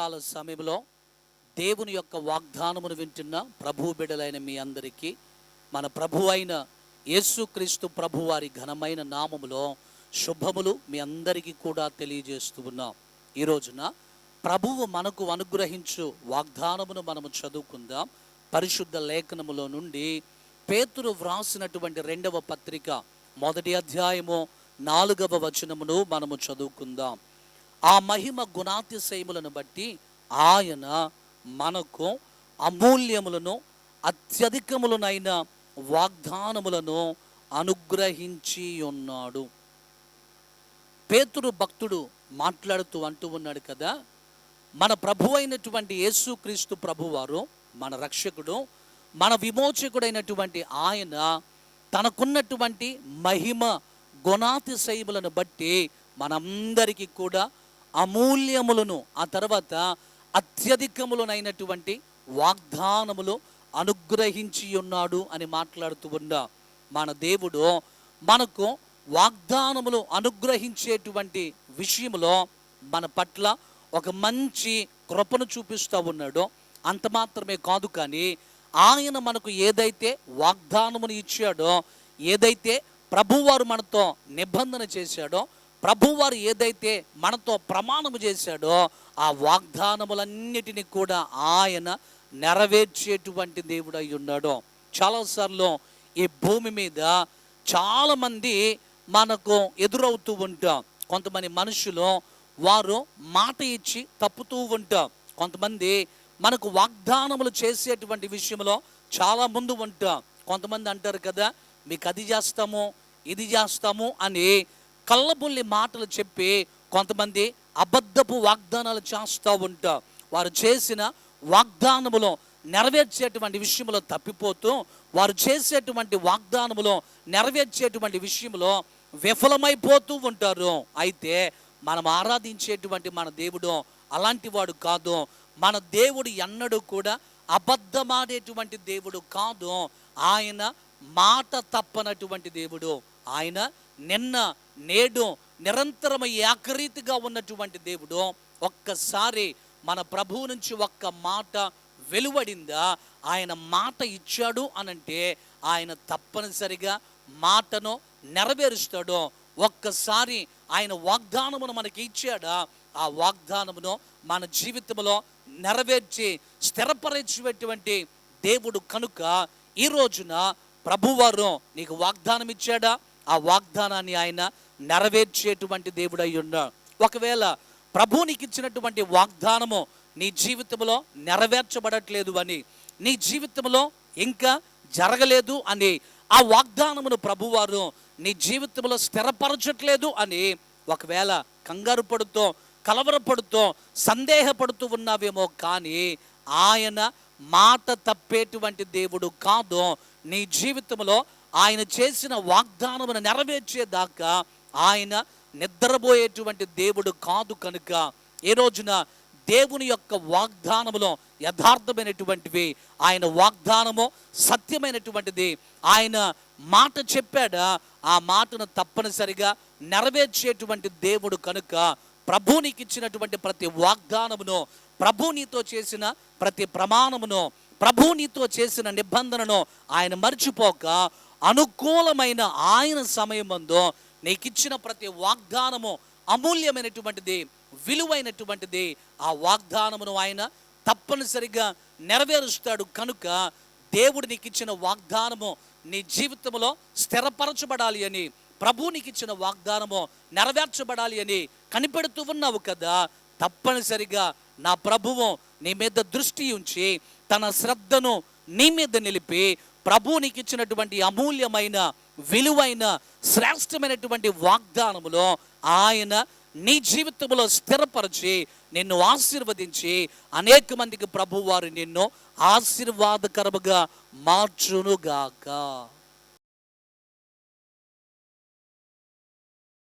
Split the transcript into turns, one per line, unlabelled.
ఉదయకాల సమయంలో దేవుని యొక్క వాగ్దానమును వింటున్న ప్రభు బిడలైన మీ అందరికీ మన ప్రభు అయిన యేసుక్రీస్తు ప్రభు వారి ఘనమైన నామములో శుభములు మీ అందరికీ కూడా తెలియజేస్తూ ఉన్నాం. ఈ రోజున ప్రభువు మనకు అనుగ్రహించు వాగ్దానమును మనము చదువుకుందాం. పరిశుద్ధ లేఖనములో నుండి పేతురు వ్రాసినటువంటి రెండవ పత్రిక మొదటి అధ్యాయము నాలుగవ వచనమును మనము చదువుకుందాం. ఆ మహిమ గుణాతిశయములను బట్టి ఆయన మనకు అమూల్యములను అత్యధికములనైన వాగ్దానములను అనుగ్రహించి ఉన్నాడు. పేతుడు భక్తుడు మాట్లాడుతూ అంటూ ఉన్నాడు కదా మన ప్రభు అయినటువంటి యేసుక్రీస్తు ప్రభువారు మన రక్షకుడు మన విమోచకుడైనటువంటి ఆయన తనకున్నటువంటి మహిమ గుణాతిశయములను బట్టి మనందరికీ కూడా అమూల్యములను ఆ తర్వాత అత్యధికములనైనటువంటి వాగ్దానములు అనుగ్రహించి ఉన్నాడు అని మాట్లాడుతూ ఉన్నా మన దేవుడు మనకు వాగ్దానములు అనుగ్రహించేటువంటి విషయంలో మన పట్ల ఒక మంచి కృపను చూపిస్తూ ఉన్నాడు. అంత మాత్రమే కాదు కానీ ఆయన మనకు ఏదైతే వాగ్దానమును ఇచ్చాడో ఏదైతే ప్రభువారు మనతో నిబంధన చేశాడో ప్రభువారు ఏదైతే మనతో ప్రమాణము చేశాడో ఆ వాగ్దానములన్నిటినీ కూడా ఆయన నెరవేర్చేటువంటి దేవుడు అయి ఉన్నాడు. చాలాసార్లు ఈ భూమి మీద చాలామంది మనకు ఎదురవుతూ ఉంటాం. కొంతమంది మనుషులు వారు మాట ఇచ్చి తప్పుతూ ఉంటాం. కొంతమంది మనకు వాగ్దానములు చేసేటువంటి విషయంలో చాలా ముందు ఉంటాం. కొంతమంది అంటారు కదా మీకు అది చేస్తాము ఇది చేస్తాము అని కళ్ళబుల్లి మాటలు చెప్పి కొంతమంది అబద్ధపు వాగ్దానాలు చేస్తూ ఉంటారు. వారు చేసిన వాగ్దానములో నెరవేర్చేటువంటి విషయంలో తప్పిపోతూ వారు చేసేటువంటి వాగ్దానములో నెరవేర్చేటువంటి విషయంలో విఫలమైపోతూ ఉంటారు. అయితే మనం ఆరాధించేటువంటి మన దేవుడు అలాంటి వాడు కాదు. మన దేవుడు ఎన్నడూ కూడా అబద్ధమాడేటువంటి దేవుడు కాదు. ఆయన మాట తప్పనటువంటి దేవుడు. ఆయన నిన్న నేడు నిరంతరం ఏకరీతిగా ఉన్నటువంటి దేవుడు ఒక్కసారి మన ప్రభువు నుంచి ఒక్క మాట వెలువడిందా? ఆయన మాట ఇచ్చాడు అనంటే ఆయన తప్పనిసరిగా మాటను నెరవేరుస్తాడు. ఒక్కసారి ఆయన వాగ్దానమును మనకి ఇచ్చాడా? ఆ వాగ్దానమును మన జీవితంలో నెరవేర్చి స్థిరపరిచేటువంటి దేవుడు కనుక ఈ రోజున ప్రభువారు నీకు వాగ్దానం ఇచ్చాడా ఆ వాగ్దానాన్ని ఆయన నెరవేర్చేటువంటి దేవుడు అయి ఉన్నాడు. ఒకవేళ ప్రభు నీకు ఇచ్చినటువంటి వాగ్దానము నీ జీవితంలో నెరవేర్చబడట్లేదు అని నీ జీవితంలో ఇంకా జరగలేదు అని ఆ వాగ్దానమును ప్రభువారు నీ జీవితంలో స్థిరపరచట్లేదు అని ఒకవేళ కంగారు పడుతూ కలవరపడుతూ సందేహపడుతూ ఉన్నావేమో కానీ ఆయన మాట తప్పేటువంటి దేవుడు కాదు. నీ జీవితంలో ఆయన చేసిన వాగ్దానమును నెరవేర్చేదాకా ఆయన నిద్రపోయేటువంటి దేవుడు కాదు కనుక. ఏ రోజున దేవుని యొక్క వాగ్దానములో యథార్థమైనటువంటివి ఆయన వాగ్దానము సత్యమైనటువంటిది ఆయన మాట చెప్పాడా ఆ మాటను తప్పనిసరిగా నెరవేర్చేటువంటి దేవుడు కనుక ప్రభు నీకు ఇచ్చినటువంటి ప్రతి వాగ్దానమును ప్రభు నీతో చేసిన ప్రతి ప్రమాణమును ప్రభు నీతో చేసిన నిబంధనను ఆయన మర్చిపోక అనుకూలమైన ఆయన సమయమందు నీకిచ్చిన ప్రతి వాగ్దానము అమూల్యమైనటువంటిది విలువైనటువంటిది ఆ వాగ్దానమును ఆయన తప్పనిసరిగా నెరవేరుస్తాడు. కనుక దేవుడు నీకు ఇచ్చిన వాగ్దానము నీ జీవితంలో స్థిరపరచబడాలి అని ప్రభు నీకు ఇచ్చిన వాగ్దానము నెరవేర్చబడాలి అని కనిపెడుతూ ఉన్నావు కదా. తప్పనిసరిగా నా ప్రభువు నీ మీద దృష్టి ఉంచి తన శ్రద్ధను నీ మీద నిలిపి ప్రభు నీకు ఇచ్చినటువంటి అమూల్యమైన విలువైన శ్రేష్టమైనటువంటి వాగ్దానములో ఆయన నీ జీవితంలో స్థిరపరిచి నిన్ను ఆశీర్వదించి అనేక మందికి ప్రభు వారు నిన్ను ఆశీర్వాదకరముగా మార్చునుగాక.